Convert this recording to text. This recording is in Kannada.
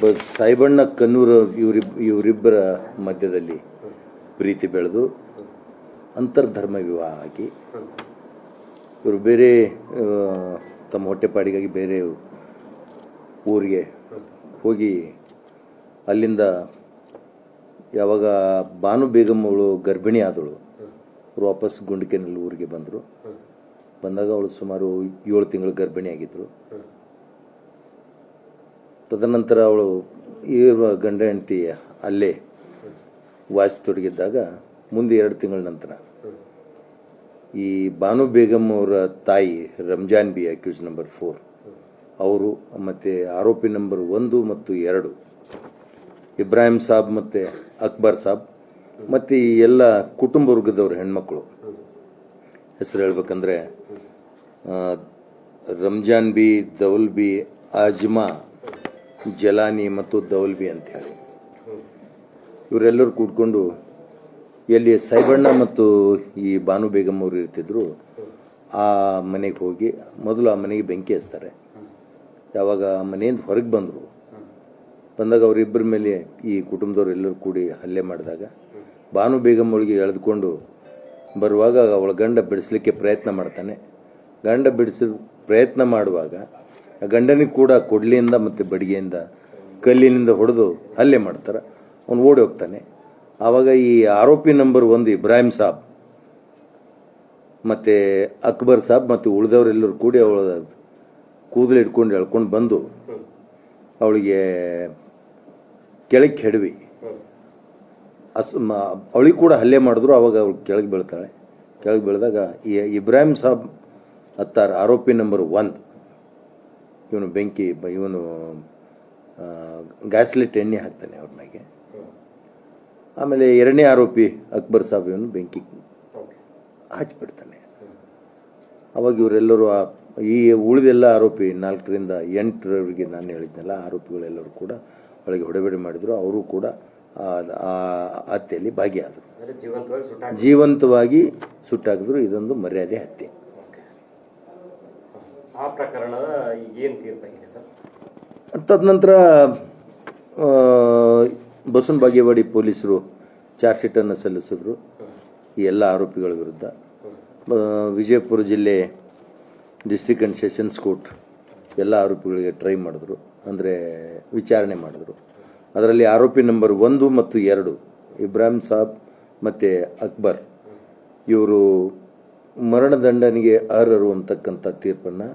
ಬ ಸಾಯಿಬಣ್ಣ ಕನ್ನೂರು ಇವರಿಬ್, ಇವರಿಬ್ಬರ ಮಧ್ಯದಲ್ಲಿ ಪ್ರೀತಿ ಬೆಳೆದು ಅಂತರ್ಧರ್ಮ ವಿವಾಹ ಆಗಿ ಇವರು ಬೇರೆ ತಮ್ಮ ಹೊಟ್ಟೆಪಾಡಿಗಾಗಿ ಬೇರೆ ಊರಿಗೆ ಹೋಗಿ ಅಲ್ಲಿಂದ ಯಾವಾಗ ಬಾನು ಬೇಗಮ್ ಅವಳು ಗರ್ಭಿಣಿ ಆದಳು ಅವರು ವಾಪಸ್ ಗುಂಡಿಕೆನಲ್ಲಿ ಊರಿಗೆ ಬಂದರು. ಬಂದಾಗ ಅವಳು ಸುಮಾರು ಏಳು ತಿಂಗಳು ಗರ್ಭಿಣಿ ಆಗಿದ್ರು ತದನಂತರ ಅವಳು ಇರುವ ಗಂಡ ಹೆಂಡತಿ ಅಲ್ಲೇ ವಾಸಿತೊಡಗಿದ್ದಾಗ ಮುಂದೆ ಎರಡು ತಿಂಗಳ ನಂತರ ಈ ಬಾನು ಬೇಗಮ್ ಅವರ ತಾಯಿ Ramzan Bi accused number four, ಅವರು ಮತ್ತು ಆರೋಪಿ ನಂಬರ್ ಒಂದು ಮತ್ತು ಎರಡು, ಇಬ್ರಾಹಿಂ ಸಾಬ್ ಮತ್ತು ಅಕ್ಬರ್ ಸಾಬ್, ಮತ್ತು ಈ ಎಲ್ಲ ಕುಟುಂಬ ವರ್ಗದವ್ರ ಹೆಣ್ಮಕ್ಳು. ಹೆಸರು ಹೇಳ್ಬೇಕಂದ್ರೆ ರಂಜಾನ್ ಬಿ ದೌಲ್ ಬಿ ಆಜ್ಮಾ ಜಲಾನಿ ಮತ್ತು ದೌಲ್ಬಿ ಅಂತೇಳಿ ಇವರೆಲ್ಲರೂ ಕೂಡ್ಕೊಂಡು ಎಲ್ಲಿ ಸೈಬಣ್ಣ ಮತ್ತು ಈ ಬಾನು ಬೇಗಮ್ ಅವರು ಇರ್ತಿದ್ರು, ಆ ಮನೆಗೆ ಹೋಗಿ ಮೊದಲು ಆ ಮನೆಗೆ ಬೆಂಕಿ ಹಚ್ತಾರೆ. ಯಾವಾಗ ಆ ಮನೆಯಿಂದ ಹೊರಗೆ ಬಂದರು. ಬಂದಾಗ ಅವರಿಬ್ಬರ ಮೇಲೆ ಈ ಕುಟುಂಬದವ್ರು ಎಲ್ಲರೂ ಕೂಡಿ ಹಲ್ಲೆ ಮಾಡಿದಾಗ ಬಾನು ಬೇಗಮ್ ಅವಳಿಗೆ ಎಳೆದುಕೊಂಡು ಬರುವಾಗ ಅವಳ ಗಂಡ ಬಿಡಿಸ್ಲಿಕ್ಕೆ ಪ್ರಯತ್ನ ಮಾಡ್ತಾನೆ. ಗಂಡ ಬಿಡಿಸಿದ ಪ್ರಯತ್ನ ಮಾಡುವಾಗ ಗಂಡನಿಗೆ ಕೂಡ ಕೊಡ್ಲಿಯಿಂದ ಮತ್ತು ಬಡಿಗೆಯಿಂದ ಕಲ್ಲಿನಿಂದ ಹೊಡೆದು ಹಲ್ಲೆ ಮಾಡ್ತಾರೆ. ಅವನು ಓಡಿ ಹೋಗ್ತಾನೆ. ಆವಾಗ ಈ ಆರೋಪಿ ನಂಬರ್ ಒಂದು ಇಬ್ರಾಹಿಂ ಸಾಬ್, ಮತ್ತು ಅಕ್ಬರ್ ಸಾಬ್ ಮತ್ತು ಉಳಿದವರೆಲ್ಲರೂ ಕೂಡಿ ಅವಳ ಕೂದಲು ಇಟ್ಕೊಂಡು ಎಳ್ಕೊಂಡು ಬಂದು ಅವಳಿಗೆ ಕೆಳಗೆ ಹೆಡವಿ. ಅಸ್ ಅವಳಿಗೆ ಕೂಡ ಹಲ್ಲೆ ಮಾಡಿದ್ರು ಅವಾಗ ಅವಳು ಕೆಳಗೆ ಬೀಳ್ತಾಳೆ. ಕೆಳಗೆ ಬೀಳಿದಾಗ ಈ ಇಬ್ರಾಹಿಂ ಸಾಬ್ ಹತ್ತಾರ, ಆರೋಪಿ ನಂಬರ್ ಒನ್ ಇವನು ಬೆಂಕಿ ಬ- ಇವನು ಗ್ಯಾಸ್ಲೆಟ್ ಎಣ್ಣೆ ಹಾಕ್ತಾನೆ ಅವ್ರ ಮ್ಯಾಗೆ. ಆಮೇಲೆ ಎರಡನೇ ಆರೋಪಿ ಅಕ್ಬರ್ ಸಾಬ್ ಇವನು ಬೆಂಕಿ ಹಚ್ಬಿಡ್ತಾನೆ. ಅವಾಗ ಇವರೆಲ್ಲರೂ ಆ ಈ ಉಳಿದೆಲ್ಲ ಆರೋಪಿ ನಾಲ್ಕರಿಂದ ಎಂಟರವರೆಗೆ ನಾನು ಹೇಳಿದ್ನಲ್ಲ ಆರೋಪಿಗಳೆಲ್ಲರೂ ಕೂಡ ಒಳಗೆ ಹೊಡೆಬಡೆ ಮಾಡಿದ್ರು ಅವರು ಕೂಡ ಆ- ಹತ್ಯೆಯಲ್ಲಿ ಭಾಗಿಯಾದರು. ಜೀವಂತವಾಗಿ ಸುಟ್ಟಾಗಿದ್ರು. ಜೀವಂತವಾಗಿ ಸುಟ್ಟಾಕಿದ್ರು ಇದೊಂದು ಮರ್ಯಾದೆ ಹತ್ಯೆ. ಆ ಪ್ರಕರಣದ ಈಗ ಏನ್ ತೀರ್ಪಾಗಿದೆ ಸರ್? ತದನಂತರ ಬಸವನ್ ಬಸವನ ಬಾಗೇವಾಡಿ ಪೊಲೀಸರು ಚಾರ್ಜ್ ಶೀಟನ್ನು ಸಲ್ಲಿಸಿದ್ರು. ಈ ಎಲ್ಲ ಆರೋಪಿಗಳ ವಿರುದ್ಧ. ವಿಜಯಪುರ ಜಿಲ್ಲೆ ಡಿಸ್ಟ್ರಿಕ್ಟ್ ಆ್ಯಂಡ್ ಸೆಷನ್ಸ್ ಕೋರ್ಟ್ ಎಲ್ಲ ಆರೋಪಿಗಳಿಗೆ ಟ್ರೈ ಮಾಡಿದ್ರು. ಅಂದರೆ ವಿಚಾರಣೆ ಮಾಡಿದ್ರು. ಅದರಲ್ಲಿ ಆರೋಪಿ ನಂಬರ್ ಒಂದು ಮತ್ತು ಎರಡು ಇಬ್ರಾಹಿಂ ಸಾಬ್ ಮತ್ತು ಅಕ್ಬರ್ ಇವರು ಮರಣದಂಡನೆಗೆ ಅರ್ಹರು ಅಂತಕ್ಕಂಥ ತೀರ್ಪನ್ನು